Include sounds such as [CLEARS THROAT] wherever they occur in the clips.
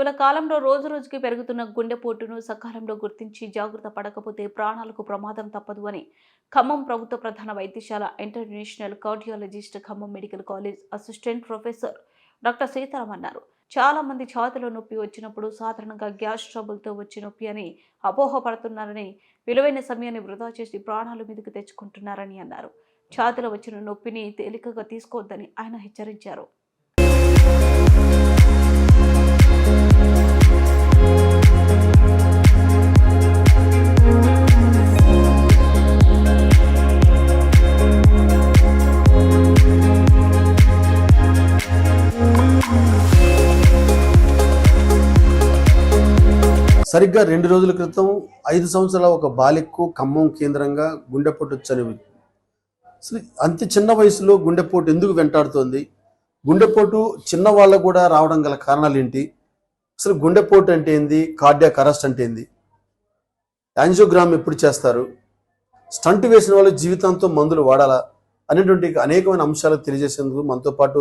ఇటీవల కాలంలో రోజు రోజుకి పెరుగుతున్న గుండెపోటును సకాలంలో గుర్తించి జాగ్రత్త పడకపోతే ప్రాణాలకు ప్రమాదం తప్పదు అని ఖమ్మం ప్రభుత్వ ప్రధాన వైద్యశాల international cardiologist Khammam medical college assistant professor doctor Sitaram అన్నారు. చాలా మంది ఛాతిలో నొప్పి వచ్చినప్పుడు సాధారణంగా గ్యాస్ ట్రబుల్తో వచ్చే నొప్పి అని అపోహపడుతున్నారని విలువైన సమయాన్ని వృధా చేసి ప్రాణాలు మీదకు తెచ్చుకుంటున్నారని అన్నారు. ఛాతిలో వచ్చిన నొప్పిని తేలికగా తీసుకోవద్దని ఆయన హెచ్చరించారు. సరిగ్గా రెండు రోజుల క్రితం ఐదు సంవత్సరాల ఒక బాలికకు ఖమ్మం కేంద్రంగా గుండెపోటు చనివి అసలు అంత చిన్న వయసులో గుండెపోటు ఎందుకు వెంటాడుతోంది? గుండెపోటు చిన్న వాళ్ళకు కూడా రావడం గల కారణాలు ఏంటి? అసలు గుండెపోటు అంటే ఏంది? కార్డియాక్ అరెస్ట్ అంటే ఏంది? యాంజియోగ్రామ్ ఎప్పుడు చేస్తారు? స్టంట్ వేసిన వాళ్ళు జీవితాంతం మందులు వాడాలా? అనేటువంటి అనేకమైన అంశాలు తెలియజేసేందుకు మనతో పాటు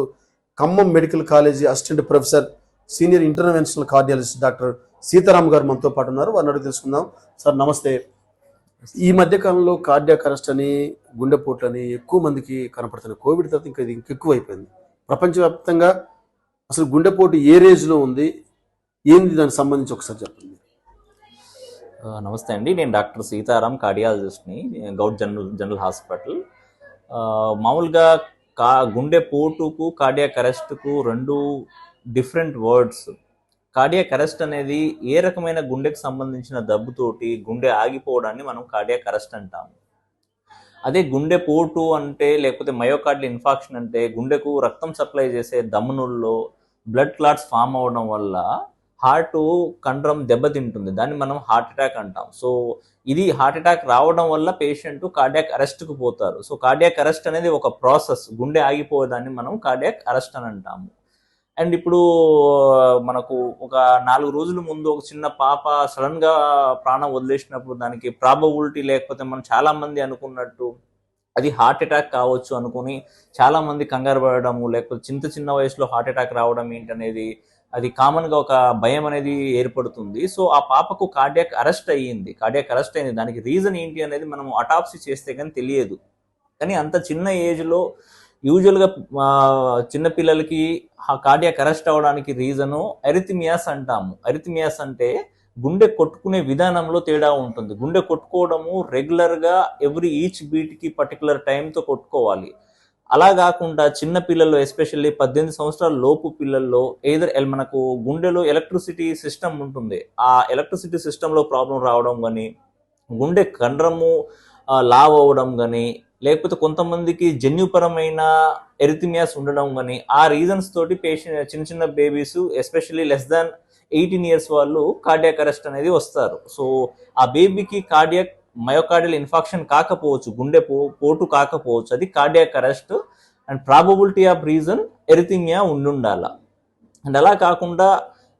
Khammam medical college assistant professor senior interventional cardiologist doctor Sitaram గారు మనతో పాటు ఉన్నారు. వారిని అడిగి తెలుసుకుందాం. సార్ నమస్తే. ఈ మధ్య కాలంలో కార్డియాక్ అరెస్ట్ అని గుండెపోట్లని ఎక్కువ మందికి కనపడుతున్నాయి. కోవిడ్ తర్వాత ఇంకా ఇది ఇంకెక్కువ అయిపోయింది. ప్రపంచవ్యాప్తంగా అసలు గుండెపోటు ఏ రేజ్లో ఉంది? ఏంది దానికి సంబంధించి ఒకసారి చెప్పండి. నమస్తే అండి. నేను డాక్టర్ సీతారాం కార్డియాలజిస్ట్ని గౌడ్ జనరల్ జనరల్ హాస్పిటల్. మామూలుగా కా గుండె పోటుకు కార్డియాక్ అరెస్ట్కు రెండు డిఫరెంట్ వర్డ్స్ కార్డియాక్ అరెస్ట్ అనేది ఏ రకమైన గుండెకు సంబంధించిన దబ్బుతోటి గుండె ఆగిపోవడాన్ని మనం కార్డియాక్ అరెస్ట్ అంటాము. అదే గుండె పోటు అంటే లేకపోతే మయోకార్డియల్ ఇన్ఫాక్షన్ అంటే గుండెకు రక్తం సప్లై చేసే దమ్మునుల్లో బ్లడ్ క్లాట్స్ ఫామ్ అవడం వల్ల హార్ట్ కండ్రం దెబ్బతింటుంది. దాన్ని మనం హార్ట్ అటాక్ అంటాం. సో ఇది హార్ట్ అటాక్ రావడం వల్ల పేషెంట్ కార్డియాక్ అరెస్ట్కు పోతారు. సో కార్డియాక్ అరెస్ట్ అనేది ఒక ప్రాసెస్ గుండె ఆగిపోయేదాన్ని మనం కార్డియాక్ అరెస్ట్ అని అంటాము. అండ్ ఇప్పుడు మనకు ఒక నాలుగు రోజుల ముందు ఒక చిన్న పాప సడన్గా ప్రాణం వదిలేసినప్పుడు దానికి ప్రాబబిలిటీ లేకపోతే మనం చాలా మంది అనుకున్నట్టు అది హార్ట్ అటాక్ కావచ్చు అనుకుని చాలా మంది కంగారు పడడము లేకపోతే చిన్న చిన్న వయసులో హార్ట్ అటాక్ రావడం ఏంటనేది అది కామన్గా ఒక భయం అనేది ఏర్పడుతుంది. సో ఆ పాపకు కార్డియాక్ అరెస్ట్ అయ్యింది. కార్డియాక్ అరెస్ట్ అయింది. దానికి రీజన్ ఏంటి అనేది మనం అటాప్సీ చేస్తే కానీ తెలియదు. కానీ అంత చిన్న ఏజ్లో యూజువల్గా చిన్నపిల్లలకి కార్డియాక్ అరెస్ట్ అవ్వడానికి రీజను అరిథిమియాస్ అంటాము. అరిథిమియాస్ అంటే గుండె కొట్టుకునే విధానంలో తేడా ఉంటుంది. గుండె కొట్టుకోవడము రెగ్యులర్గా ఎవ్రీ ఈచ్ బీట్కి పర్టికులర్ టైంతో కొట్టుకోవాలి. అలా కాకుండా చిన్న పిల్లల్లో ఎస్పెషల్లీ పద్దెనిమిది సంవత్సరాల లోపు పిల్లల్లో ఏదర్ మనకు గుండెలో ఎలక్ట్రిసిటీ సిస్టమ్ ఉంటుంది. ఆ ఎలక్ట్రిసిటీ సిస్టంలో ప్రాబ్లం రావడం కానీ గుండె కండరము లావ్ అవ్వడం కానీ లేకపోతే కొంతమందికి జన్యుపరమైన ఎరిథిమియాస్ ఉండడం కానీ ఆ రీజన్స్ తోటి పేషెంట్ చిన్న చిన్న babies especially less than eighteen years వాళ్ళు కార్డియాక్ అరెస్ట్ అనేది వస్తారు. సో ఆ బేబీకి కార్డియాక్ మయోకార్డియల్ ఇన్ఫాక్షన్ కాకపోవచ్చు గుండె పో పోటు కాకపోవచ్చు అది cardiac arrest and probability of reason arrhythmia ఉండుండాల. And అలా కాకుండా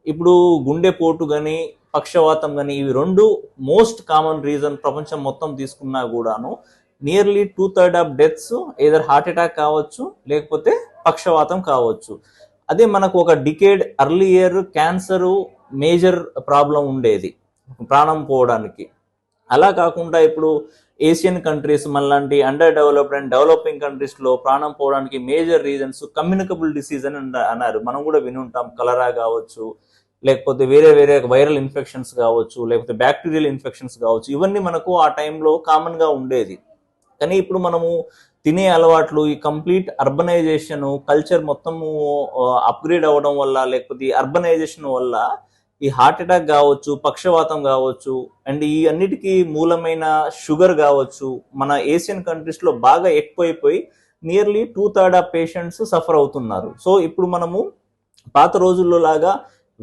ఇప్పుడు గుండె పోటు కానీ పక్షవాతం కానీ ఇవి రెండు మోస్ట్ కామన్ రీజన్ ప్రపంచం మొత్తం తీసుకున్నా కూడాను nearly two third of deaths either heart attack కావచ్చు లేకపోతే పక్షవాతం కావచ్చు. అదే మనకు ఒక decade year cancer major problem ఉండేది ప్రాణం పోవడానికి. అలా కాకుండా ఇప్పుడు ఏషియన్ కంట్రీస్ మనలాంటి అండర్ డెవలప్డ్ అండ్ డెవలపింగ్ కంట్రీస్లో ప్రాణం పోవడానికి మేజర్ రీజన్స్ కమ్యూనికబుల్ డిసీజ్ అని అన్నారు. మనం కూడా విని ఉంటాం. కలరా కావచ్చు లేకపోతే వేరే వేరే వైరల్ ఇన్ఫెక్షన్స్ కావచ్చు లేకపోతే బ్యాక్టీరియల్ ఇన్ఫెక్షన్స్ కావచ్చు. ఇవన్నీ మనకు ఆ టైంలో కామన్గా ఉండేది. కానీ ఇప్పుడు మనము తినే అలవాట్లు ఈ కంప్లీట్ అర్బనైజేషన్ కల్చర్ మొత్తము అప్గ్రేడ్ అవ్వడం వల్ల లేకపోతే ఈ అర్బనైజేషన్ వల్ల ఈ హార్ట్ అటాక్ కావచ్చు పక్షవాతం కావచ్చు అండ్ ఈ అన్నిటికీ మూలమైన షుగర్ కావచ్చు మన ఏషియన్ కంట్రీస్లో బాగా ఎక్కువైపోయి nearly two third of patients suffer అవుతున్నారు. సో ఇప్పుడు మనము పాత రోజుల్లో లాగా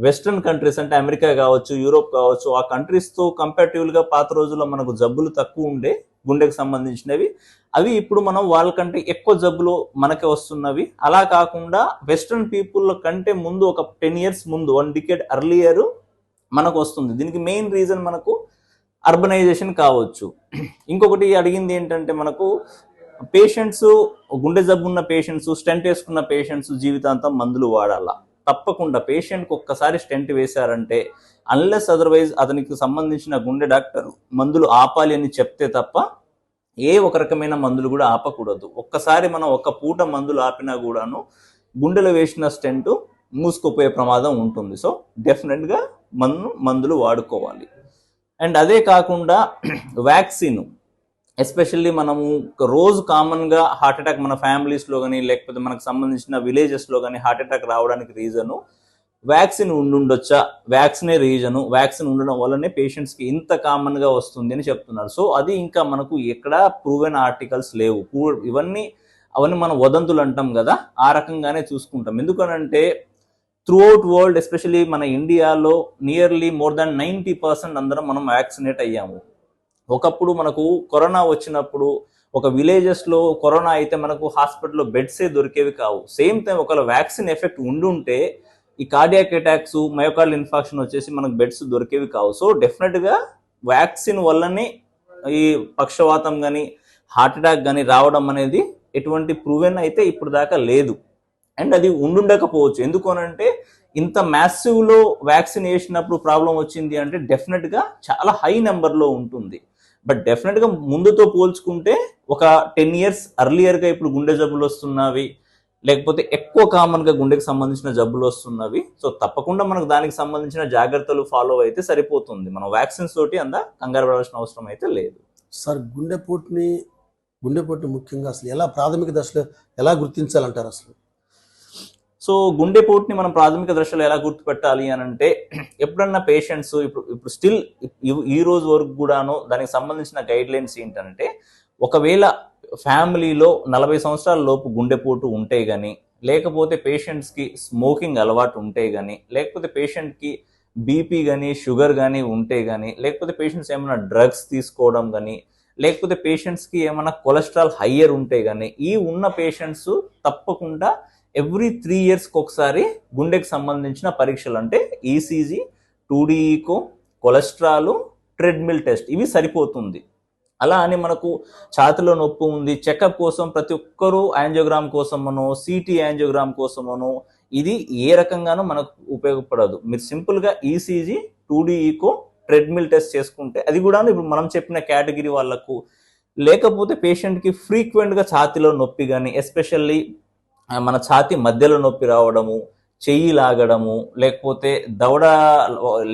వెస్ట్రన్ కంట్రీస్ అంటే అమెరికా కావచ్చు యూరోప్ కావచ్చు ఆ కంట్రీస్తో తో గా పాత రోజుల్లో మనకు జబ్బులు తక్కువ ఉండే గుండెకి సంబంధించినవి. అవి ఇప్పుడు మనం వాళ్ళకంటే ఎక్కువ జబ్బులు మనకి వస్తున్నవి. అలా కాకుండా వెస్ట్రన్ పీపుల్ కంటే ముందు ఒక టెన్ ఇయర్స్ ముందు వన్ డికెట్ అర్లియర్ మనకు వస్తుంది. దీనికి మెయిన్ రీజన్ మనకు అర్బనైజేషన్ కావచ్చు. ఇంకొకటి అడిగింది ఏంటంటే మనకు పేషెంట్స్ గుండె జబ్బు ఉన్న పేషెంట్స్ స్టెంట్ వేసుకున్న పేషెంట్స్ జీవితాంతం మందులు వాడాలా. తప్పకుండా పేషెంట్కి ఒక్కసారి స్టెంట్ వేశారంటే అన్లెస్ అదర్వైజ్ అతనికి సంబంధించిన గుండె డాక్టర్ మందులు ఆపాలి అని చెప్తే తప్ప ఏ ఒక రకమైన మందులు కూడా ఆపకూడదు. ఒక్కసారి మనం ఒక పూట మందులు ఆపినా కూడాను గుండెలో వేసిన స్టెంట్ మూసుకుపోయే ప్రమాదం ఉంటుంది. సో డెఫినెట్గా మనం మందులు వాడుకోవాలి. అండ్ అదే కాకుండా [CLEARS THROAT] వ్యాక్సిన్ ఎస్పెషల్లీ మనము ఒక రోజు కామన్గా హార్ట్ అటాక్ మన ఫ్యామిలీస్లో కానీ లేకపోతే మనకు సంబంధించిన విలేజెస్లో కానీ హార్ట్ అటాక్ రావడానికి రీజను వ్యాక్సిన్ ఉండుండొచ్చా? వ్యాక్సినే రీజను వ్యాక్సిన్ ఉండడం వల్లనే పేషెంట్స్కి ఇంత కామన్గా వస్తుంది అని చెప్తున్నారు. సో అది ఇంకా మనకు ఎక్కడ ప్రూవెన్ ఆర్టికల్స్ లేవు. ఇవన్నీ అవన్నీ మనం వదంతులు అంటాం కదా ఆ రకంగానే చూసుకుంటాం. ఎందుకనంటే త్రూ అవుట్ వరల్డ్ ఎస్పెషలీ మన ఇండియాలో nearly more than ninety percent అందరం మనం వ్యాక్సినేట్ అయ్యాము. ఒకప్పుడు మనకు కరోనా వచ్చినప్పుడు ఒక విలేజెస్లో కరోనా అయితే మనకు హాస్పిటల్లో బెడ్సే దొరికేవి కావు. సేమ్ టైం ఒకవేళ వ్యాక్సిన్ ఎఫెక్ట్ ఉండుంటే ఈ కార్డియాక్ అటాక్స్ మయోకార్డ్ ఇన్ఫాక్షన్ వచ్చేసి మనకు బెడ్స్ దొరికేవి కావు. సో డెఫినెట్గా వ్యాక్సిన్ వల్లనే ఈ పక్షవాతం కానీ హార్ట్ అటాక్ కానీ రావడం అనేది ఎటువంటి ప్రూవెన్ అయితే ఇప్పుడు దాకా లేదు. అండ్ అది ఉండుండకపోవచ్చు. ఎందుకు అనంటే ఇంత మ్యాసివ్లో వ్యాక్సిన్ వేసినప్పుడు ప్రాబ్లం వచ్చింది అంటే డెఫినెట్గా చాలా హై నెంబర్లో ఉంటుంది. బట్ డెఫినెట్గా ముందుతో పోల్చుకుంటే ఒక టెన్ ఇయర్స్ అర్లియర్గా ఇప్పుడు గుండె జబ్బులు వస్తున్నవి లేకపోతే ఎక్కువ కామన్గా గుండెకి సంబంధించిన జబ్బులు వస్తున్నవి. సో తప్పకుండా మనకు దానికి సంబంధించిన జాగ్రత్తలు ఫాలో అయితే సరిపోతుంది. మనం వ్యాక్సిన్స్ తోటి అంత కంగారు పడాల్సిన అవసరం అయితే లేదు. సార్ గుండెపోటుని గుండెపోటు ముఖ్యంగా అసలు ఎలా ప్రాథమిక దశలో ఎలా గుర్తించాలంటారు అసలు? సో గుండెపోటుని మనం ప్రాథమిక దశలో ఎలా గుర్తుపెట్టాలి అని అంటే ఎప్పుడన్నా పేషెంట్స్ ఇప్పుడు ఇప్పుడు స్టిల్ ఈ రోజు వరకు కూడాను దానికి సంబంధించిన గైడ్ లైన్స్ ఏంటంటే ఒకవేళ ఫ్యామిలీలో నలభై సంవత్సరాల లోపు గుండెపోటు ఉంటే కానీ లేకపోతే పేషెంట్స్కి స్మోకింగ్ అలవాటు ఉంటే కానీ లేకపోతే పేషెంట్కి బీపీ కానీ షుగర్ కానీ ఉంటే కానీ లేకపోతే పేషెంట్స్ ఏమైనా డ్రగ్స్ తీసుకోవడం కానీ లేకపోతే పేషెంట్స్కి ఏమైనా కొలెస్ట్రాల్ హయ్యర్ ఉంటే కానీ ఈ ఉన్న పేషెంట్స్ తప్పకుండా ఎవ్రీ త్రీ ఇయర్స్కి ఒకసారి గుండెకి సంబంధించిన పరీక్షలు అంటే ECG two D echo cholesterol treadmill test ఇవి సరిపోతుంది. అలా అని మనకు ఛాతిలో నొప్పి ఉంది చెకప్ కోసం ప్రతి ఒక్కరూ యాంజియోగ్రామ్ కోసమనో సిటీ యాంజియోగ్రామ్ కోసమనో ఇది ఏ రకంగానూ మనకు ఉపయోగపడదు. మీరు సింపుల్గా ఈసీజీ టూడీఈకో ట్రెడ్మిల్ టెస్ట్ చేసుకుంటే అది కూడా ఇప్పుడు మనం చెప్పిన కేటగిరీ వాళ్ళకు లేకపోతే పేషెంట్కి ఫ్రీక్వెంట్గా ఛాతిలో నొప్పి కానీ ఎస్పెషల్లీ మన ఛాతి మధ్యలో నొప్పి రావడము చెయ్యి లాగడము లేకపోతే దవడ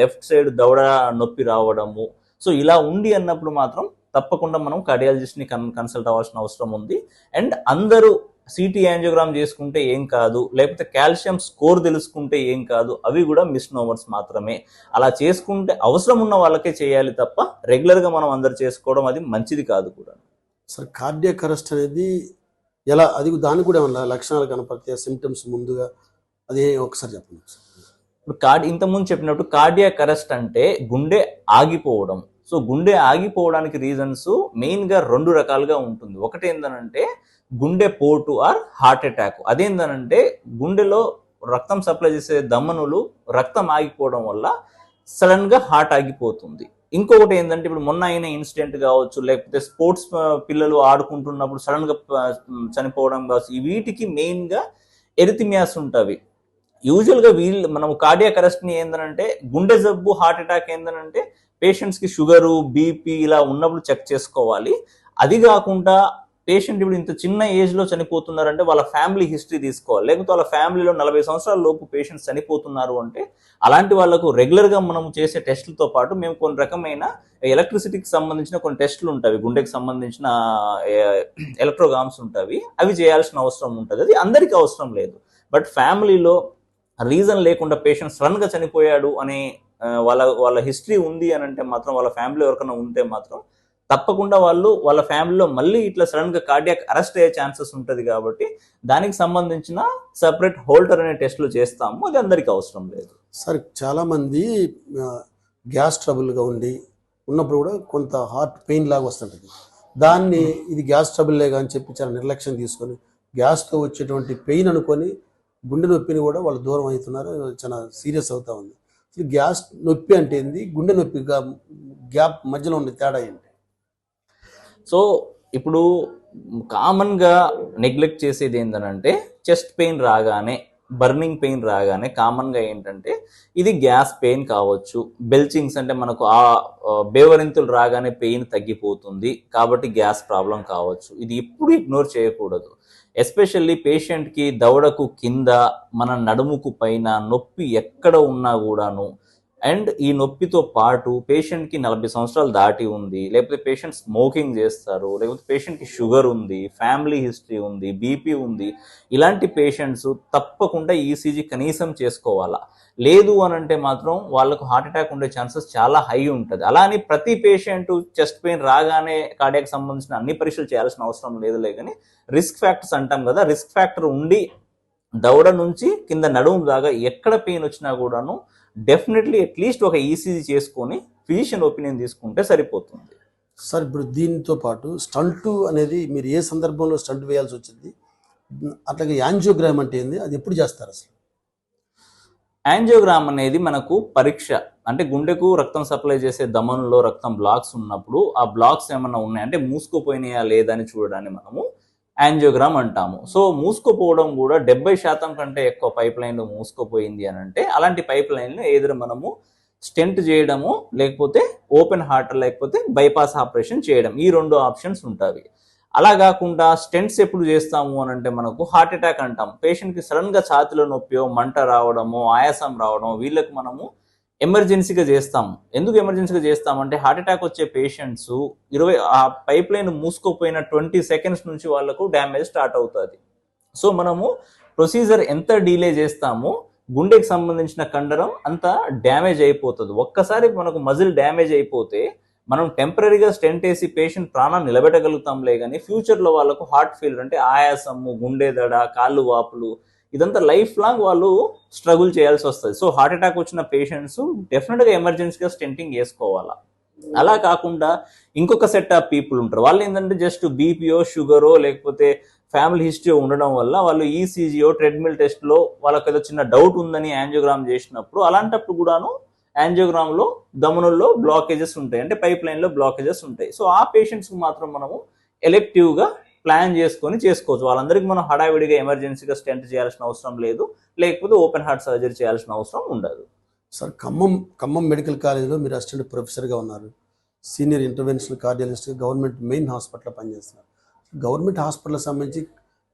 లెఫ్ట్ సైడ్ దవడ నొప్పి రావడము. సో ఇలా ఉండి అన్నప్పుడు మాత్రం తప్పకుండా మనం కార్డియాలజిస్ట్ని కన్ కన్సల్ట్ అవ్వాల్సిన అవసరం ఉంది. అండ్ అందరూ సిటీ యాంజియోగ్రామ్ చేసుకుంటే ఏం కాదు లేకపోతే కాల్షియం స్కోర్ తెలుసుకుంటే ఏం కాదు అవి కూడా మిస్ నోవర్స్ మాత్రమే. అలా చేసుకుంటే అవసరం ఉన్న వాళ్ళకే చేయాలి తప్ప రెగ్యులర్గా మనం అందరు చేసుకోవడం అది మంచిది కాదు కూడా. సార్ కార్డియక్ అరెస్ట్ అనేది ఎలా అది దానికి కూడా ఏమన్నా లక్షణాలు కనపడతాయి? సిమ్టమ్స్ ముందుగా? అది ఒకసారి చెప్పండి ఇప్పుడు కార్డ్ ఇంతకుముందు చెప్పినట్టు కార్డియాక్ అరెస్ట్ అంటే గుండె ఆగిపోవడం. సో గుండె ఆగిపోవడానికి రీజన్స్ మెయిన్గా రెండు రకాలుగా ఉంటుంది. ఒకటి ఏంటంటే గుండె పోటు ఆర్ హార్ట్ అటాక్ అదేంటనంటే గుండెలో రక్తం సప్లై చేసే దమ్మనులు రక్తం ఆగిపోవడం వల్ల సడన్గా హార్ట్ ఆగిపోతుంది. ఇంకొకటి ఏంటంటే ఇప్పుడు మొన్న అయిన ఇన్సిడెంట్ కావచ్చు లేకపోతే స్పోర్ట్స్ పిల్లలు ఆడుకుంటున్నప్పుడు సడన్గా చనిపోవడం కావచ్చు వీటికి మెయిన్గా ఎరితిమియాస్ ఉంటవి. యూజువల్గా వీళ్ళు మనం కార్డియాక్ అరెస్ట్ని ఏంటంటే గుండె జబ్బు హార్ట్ అటాక్ ఏంటంటే పేషెంట్స్కి షుగరు బీపీ ఇలా ఉన్నప్పుడు చెక్ చేసుకోవాలి. అది కాకుండా పేషెంట్ ఇప్పుడు ఇంత చిన్న ఏజ్లో చనిపోతున్నారంటే వాళ్ళ ఫ్యామిలీ హిస్టరీ తీసుకోవాలి. లేకపోతే వాళ్ళ ఫ్యామిలీలో నలభై సంవత్సరాల లోపు పేషెంట్స్ చనిపోతున్నారు అంటే అలాంటి వాళ్ళకు రెగ్యులర్గా మనం చేసే టెస్టులతో పాటు మేము కొన్ని రకమైన ఎలక్ట్రిసిటీకి సంబంధించిన కొన్ని టెస్టులు ఉంటాయి. గుండెకి సంబంధించిన ఎలక్ట్రోగామ్స్ ఉంటాయి. అవి చేయాల్సిన అవసరం ఉంటుంది. అది అందరికీ అవసరం లేదు. బట్ ఫ్యామిలీలో రీజన్ లేకుండా పేషెంట్ సడన్గా చనిపోయాడు అనే వాళ్ళ వాళ్ళ హిస్టరీ ఉంది అని అంటే మాత్రం వాళ్ళ ఫ్యామిలీ ఎవరికైనా ఉంటే మాత్రం తప్పకుండా వాళ్ళు వాళ్ళ ఫ్యామిలీలో మళ్ళీ ఇట్లా సడన్గా కార్డియాక్ అరెస్ట్ అయ్యే ఛాన్సెస్ ఉంటుంది కాబట్టి దానికి సంబంధించిన సపరేట్ హోల్డర్ అనే టెస్టులు చేస్తాము. అది అందరికీ అవసరం లేదు. సార్ చాలామంది గ్యాస్ ట్రబుల్గా ఉండి ఉన్నప్పుడు కూడా కొంత హార్ట్ పెయిన్ లాగా వస్తుంటుంది. దాన్ని ఇది గ్యాస్ ట్రబుల్లేగా అని చెప్పి చాలా నిర్లక్ష్యం తీసుకొని గ్యాస్తో వచ్చేటువంటి పెయిన్ అనుకొని గుండె నొప్పిని కూడా వాళ్ళు దూరం అవుతున్నారు. చాలా సీరియస్ అవుతా ఉంది. అసలు గ్యాస్ నొప్పి అంటే ఏంది? గుండె నొప్పిగా గ్యాప్ మధ్యలో ఉండే తేడా ఏంటి? సో ఇప్పుడు కామన్గా నెగ్లెక్ట్ చేసేది ఏంటంటే చెస్ట్ పెయిన్ రాగానే బర్నింగ్ పెయిన్ రాగానే కామన్గా ఏంటంటే ఇది గ్యాస్ పెయిన్ కావచ్చు. బెల్చింగ్స్ అంటే మనకు ఆ ఆ, బేవరింతులు రాగానే పెయిన్ తగ్గిపోతుంది కాబట్టి గ్యాస్ ప్రాబ్లం కావచ్చు. ఇది ఎప్పుడు ఇగ్నోర్ చేయకూడదు. ఎస్పెషల్లీ పేషెంట్కి దవడకు కింద మన నడుముకు పైన నొప్పి ఎక్కడ ఉన్నా కూడాను అండ్ ఈ నొప్పితో పాటు పేషెంట్కి నలభై సంవత్సరాలు దాటి ఉంది లేకపోతే పేషెంట్ స్మోకింగ్ చేస్తారు లేకపోతే పేషెంట్కి షుగర్ ఉంది ఫ్యామిలీ హిస్టరీ ఉంది బీపీ ఉంది ఇలాంటి పేషెంట్స్ తప్పకుండా ఈసీజీ కనీసం చేసుకోవాలా? లేదు అని అంటే మాత్రం వాళ్ళకు హార్ట్ అటాక్ ఉండే ఛాన్సెస్ చాలా హై ఉంటుంది. అలా అని ప్రతి పేషెంట్ చెస్ట్ పెయిన్ రాగానే కార్డియాక్ సంబంధించిన అన్ని పరీక్షలు చేయాల్సిన అవసరం లేదులే కానీ రిస్క్ ఫ్యాక్టర్స్ అంటాం కదా రిస్క్ ఫ్యాక్టర్ ఉండి దవడ నుంచి కింద నడుము దాకా ఎక్కడ పెయిన్ వచ్చినా కూడాను డెఫినెట్లీ అట్లీస్ట్ ఒక ఈసీజీ చేసుకొని ఫిజిషియన్ ఒపీనియన్ తీసుకుంటే సరిపోతుంది. సార్ ఇప్పుడు దీనితో పాటు స్టంట్ అనేది మీరు ఏ సందర్భంలో స్టంట్ వేయాల్సి వచ్చింది? అట్లాగే యాంజియోగ్రామ్ అంటే ఏంది? అది ఎప్పుడు చేస్తారు అసలు? యాంజియోగ్రామ్ అనేది మనకు పరీక్ష అంటే గుండెకు రక్తం సప్లై చేసే దమనులో రక్తం బ్లాక్స్ ఉన్నప్పుడు ఆ బ్లాక్స్ ఏమన్నా ఉన్నాయి? అంటే మూసుకుపోయినాయా లేదా అని చూడడాన్ని మనము యాంజియోగ్రామ్ అంటాము. సో మూసుకుపోవడం కూడా డెబ్బై శాతం కంటే ఎక్కువ పైప్ లైన్లు మూసుకుపోయింది అని అంటే అలాంటి పైప్ లైన్లు ఏదైనా మనము స్టెంట్ చేయడము లేకపోతే ఓపెన్ హార్ట్ లేకపోతే బైపాస్ ఆపరేషన్ చేయడం ఈ రెండు ఆప్షన్స్ ఉంటాయి. అలా కాకుండా స్టెంట్స్ ఎప్పుడు చేస్తాము అని అంటే మనకు హార్ట్ అటాక్ అంటాం పేషెంట్కి సడన్గా ఛాతిలో నొప్పి మంట రావడము ఆయాసం రావడం వీళ్ళకి మనము ఎమర్జెన్సీగా చేస్తాం. ఎందుకు ఎమర్జెన్సీగా చేస్తాం? అంటే హార్ట్ అటాక్ వచ్చే పేషెంట్స్ ఇరవై ఆ పైప్ లైన్ మూసుకోపోయిన ట్వంటీ సెకండ్స్ నుంచి వాళ్ళకు డ్యామేజ్ స్టార్ట్ అవుతుంది. సో మనము ప్రొసీజర్ ఎంత డీలే చేస్తామో గుండెకి సంబంధించిన కండరం అంత డ్యామేజ్ అయిపోతుంది. ఒక్కసారి మనకు మజిల్ డ్యామేజ్ అయిపోతే మనం టెంపరీగా స్టెంట్ వేసి పేషెంట్ ప్రాణాన్ని నిలబెట్టగలుగుతాంలే కానీ ఫ్యూచర్లో వాళ్ళకు హార్ట్ ఫెయిల్యూర్ అంటే ఆయాసము గుండె దడ కాళ్ళు వాపులు ఇదంతా లైఫ్ లాంగ్ వాళ్ళు స్ట్రగుల్ చేయాల్సి వస్తుంది. సో హార్ట్ అటాక్ వచ్చిన పేషెంట్స్ డెఫినెట్గా ఎమర్జెన్సీగా స్టెంటింగ్ వేసుకోవాలా. అలా కాకుండా ఇంకొక సెట్ ఆఫ్ పీపుల్ ఉంటారు. వాళ్ళు ఏంటంటే జస్ట్ బీపీఓ షుగరో లేకపోతే ఫ్యామిలీ హిస్టరీ ఉండడం వల్ల వాళ్ళు ఈసీజీఓ ట్రెడ్మిల్ టెస్ట్లో వాళ్ళకి ఏదో చిన్న డౌట్ ఉందని యాంజియోగ్రామ్ చేసినప్పుడు అలాంటప్పుడు కూడాను యాంజియోగ్రామ్లో దమనుల్లో బ్లాకేజెస్ ఉంటాయి. అంటే పైప్ లైన్లో బ్లాకేజెస్ ఉంటాయి. సో ఆ పేషెంట్స్కి మాత్రం మనము ఎలెక్టివ్గా ప్లాన్ చేసుకొని చేసుకోవచ్చు. వాళ్ళందరికీ మనం హడావిడిగా ఎమర్జెన్సీగా స్టెంట్ చేయాల్సిన అవసరం లేదు. లేకపోతే ఓపెన్ హార్ట్ సర్జరీ చేయాల్సిన అవసరం ఉండదు. సార్ ఖమ్మం ఖమ్మం మెడికల్ కాలేజీలో మీరు అసిస్టెంట్ ప్రొఫెసర్గా ఉన్నారు. Senior interventional cardiologist government main హాస్పిటల్లో పనిచేస్తున్నారు. గవర్నమెంట్ హాస్పిటల్కి సంబంధించి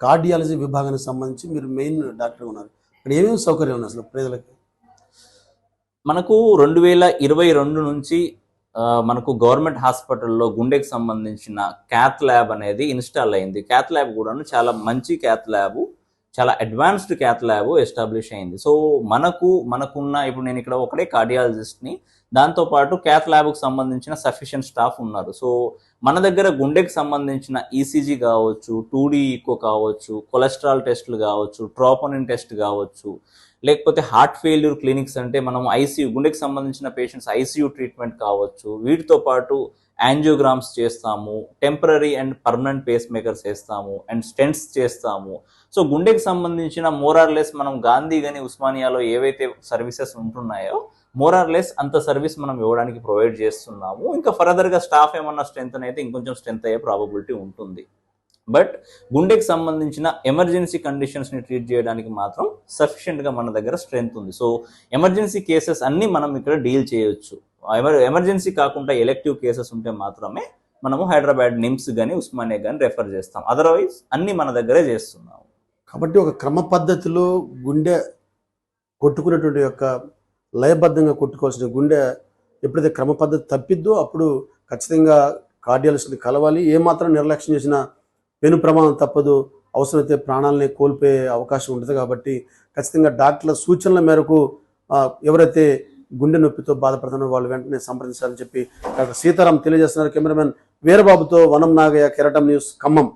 కార్డియాలజీ విభాగానికి సంబంధించి మీరు మెయిన్ డాక్టర్గా ఉన్నారు. ఇక్కడ ఏమేమి సౌకర్యం ఉన్నాయి అసలు ప్రజలకి మనకు రెండు వేల ఇరవై రెండు నుంచి మనకు గవర్నమెంట్ హాస్పిటల్లో గుండెకి సంబంధించిన క్యాత్ ల్యాబ్ అనేది ఇన్స్టాల్ అయింది. క్యాత్ ల్యాబ్ కూడాను చాలా మంచి క్యాత్ ల్యాబ్ చాలా అడ్వాన్స్డ్ క్యాత్ ల్యాబ్ ఎస్టాబ్లిష్ అయింది. సో మనకు మనకున్న ఇప్పుడు నేను ఇక్కడ ఒకటే కార్డియాలజిస్ట్ని దాంతోపాటు క్యాత్ ల్యాబ్కి సంబంధించిన సఫిషియెంట్ స్టాఫ్ ఉన్నారు. సో మన దగ్గర గుండెకి సంబంధించిన ఈసీజీ కావచ్చు టూడీ ఈకో కావచ్చు కొలెస్ట్రాల్ టెస్టులు కావచ్చు ట్రోపోనిన్ టెస్ట్ కావచ్చు లేకపోతే హార్ట్ ఫెయిల్యూర్ క్లినిక్స్ అంటే మనం ఐసీయూ గుండెకి సంబంధించిన పేషెంట్స్ ఐసీయూ ట్రీట్మెంట్ కావచ్చు. వీటితో పాటు యాంజియోగ్రామ్స్ చేస్తాము temporary and permanent pacemakers చేస్తాము అండ్ స్టెంట్స్ చేస్తాము. సో గుండెకి సంబంధించిన మోరార్లెస్ మనం గాంధీ గని ఉస్మానియాలో ఏవైతే సర్వీసెస్ ఉంటున్నాయో మోరార్లెస్ అంత సర్వీస్ మనం ఇవ్వడానికి ప్రొవైడ్ చేస్తున్నాము. ఇంకా ఫర్దర్గా స్టాఫ్ ఏమన్నా స్ట్రెంత్ అయితే ఇంకొంచెం స్ట్రెంత్ అయ్యే ప్రాబబిలిటీ ఉంటుంది. బట్ గుండెకి సంబంధించిన ఎమర్జెన్సీ కండిషన్స్ని ట్రీట్ చేయడానికి మాత్రం సఫిషియెంట్గా మన దగ్గర స్ట్రెంత్ ఉంది. సో ఎమర్జెన్సీ కేసెస్ అన్నీ మనం ఇక్కడ డీల్ చేయొచ్చు. ఎమర్ ఎమర్జెన్సీ కాకుండా ఎలెక్టివ్ కేసెస్ ఉంటే మాత్రమే మనము హైదరాబాద్ నిమ్స్ కానీ ఉస్మానియా కానీ రెఫర్ చేస్తాం. అదర్వైజ్ అన్నీ మన దగ్గరే చేస్తున్నాము. కాబట్టి ఒక క్రమ పద్ధతిలో గుండె కొట్టుకునేటువంటి యొక్క లయబద్ధంగా కొట్టుకోవాల్సిన గుండె ఎప్పుడైతే క్రమ పద్ధతి తప్పిద్దో అప్పుడు ఖచ్చితంగా కార్డియాలజిస్ట్ని కలవాలి. ఏమాత్రం నిర్లక్ష్యం చేసినా పెను ప్రమాదం తప్పదు అవసరమైతే ప్రాణాలని కోల్పోయే అవకాశం ఉంటుంది కాబట్టి ఖచ్చితంగా డాక్టర్ల సూచనల మేరకు ఎవరైతే గుండె నొప్పితో బాధపడుతున్నారో వాళ్ళు వెంటనే సంప్రదించాలని చెప్పి డాక్టర్ సీతారాం తెలియజేస్తున్నారు. కెమెరామెన్ వీరబాబుతో వనం నాగయ్య కెరటం న్యూస్ ఖమ్మం.